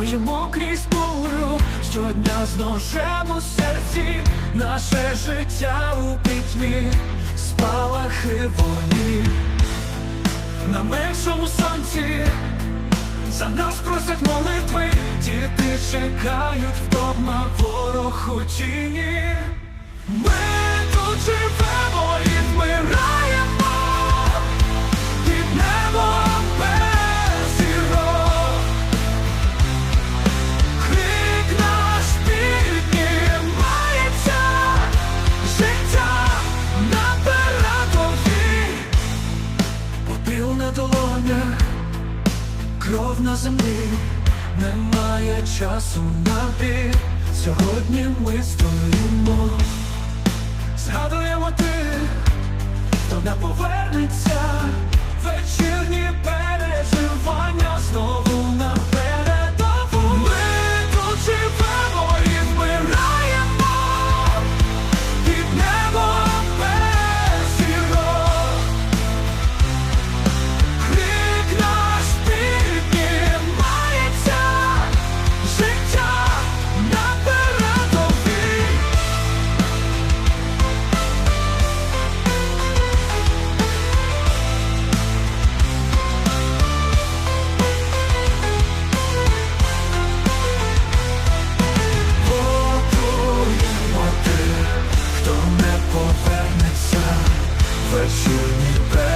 Стоїмо крізь буру, щодня зношемо серці, наше життя у пітьмі, спалахи вогні, на меншому сонці, за нас просять молитви, діти чекають вдома ворог у тіні. Кров на землі, немає часу на біль. Сьогодні ми стоїмо, згадуємо тих, хто не повернеться, вечірні повернеться вечірній день.